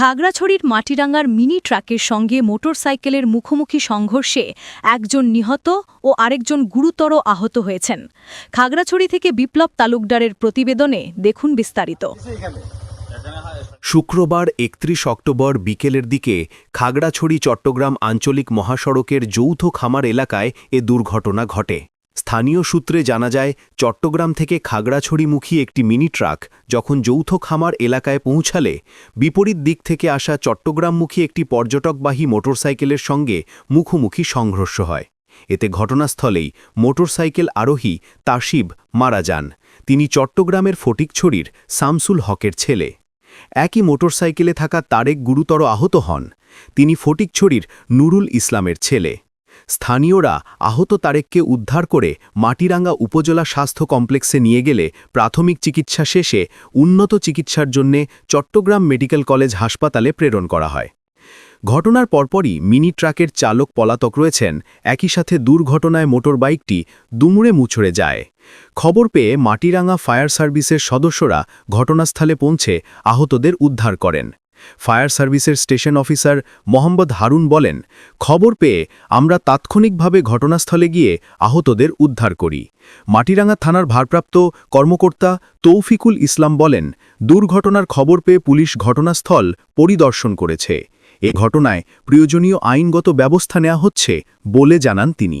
খাগড়াছড়ির মাটিরাঙ্গার মিনি ট্রাকের সঙ্গে মোটরসাইকেলের মুখোমুখি সংঘর্ষে একজন নিহত ও আরেকজন গুরুতর আহত হয়েছেন। খাগড়াছড়ি থেকে বিপ্লব তালুকদারের প্রতিবেদনে দেখুন বিস্তারিত। শুক্রবার একত্রিশ অক্টোবর বিকেলের দিকে খাগড়াছড়ি চট্টগ্রাম আঞ্চলিক মহাসড়কের যৌথ খামার এলাকায় এ দুর্ঘটনা ঘটে। স্থানীয় সূত্রে জানা যায়, চট্টগ্রাম থেকে খাগড়াছড়িমুখী একটি মিনি ট্রাক যখন যৌথ খামার এলাকায় পৌঁছালে, বিপরীত দিক থেকে আসা চট্টগ্রামমুখী একটি পর্যটকবাহী মোটরসাইকেলের সঙ্গে মুখোমুখি সংঘর্ষ হয়। এতে ঘটনাস্থলেই মোটরসাইকেল আরোহী তাসিব মারা যান। তিনি চট্টগ্রামের ফটিকছড়ির সামসুল হকের ছেলে। একই মোটরসাইকেলে থাকা তারেক গুরুতর আহত হন। তিনি ফটিকছড়ির নুরুল ইসলামের ছেলে। স্থানীয়রা আহত তারেককে উদ্ধার করে মাটিরাঙ্গা উপজেলা স্বাস্থ্য কমপ্লেক্সে নিয়ে গেলে প্রাথমিক চিকিৎসা শেষে উন্নত চিকিৎসার জন্যে চট্টগ্রাম মেডিকেল কলেজ হাসপাতালে প্রেরণ করা হয়। ঘটনার পরপরই মিনি ট্রাকের চালক পলাতক রয়েছেন। একই সাথে দুর্ঘটনায় মোটর বাইকটি দুমড়ে মুছড়ে যায়। খবর পেয়ে মাটিরাঙ্গা ফায়ার সার্ভিসের সদস্যরা ঘটনাস্থলে পৌঁছে আহতদের উদ্ধার করেন। ফায়ার সার্ভিসের স্টেশন অফিসার মোহাম্মদ হারুন বলেন, খবর পেয়ে আমরা তাৎক্ষণিকভাবে ঘটনাস্থলে গিয়ে আহতদের উদ্ধার করি। মাটিরাঙ্গা থানার ভারপ্রাপ্ত কর্মকর্তা তৌফিকুল ইসলাম বলেন, দুর্ঘটনার খবর পেয়ে পুলিশ ঘটনাস্থল পরিদর্শন করেছে। এ ঘটনায় প্রয়োজনীয় আইনগত ব্যবস্থা নেওয়া হচ্ছে বলে জানান তিনি।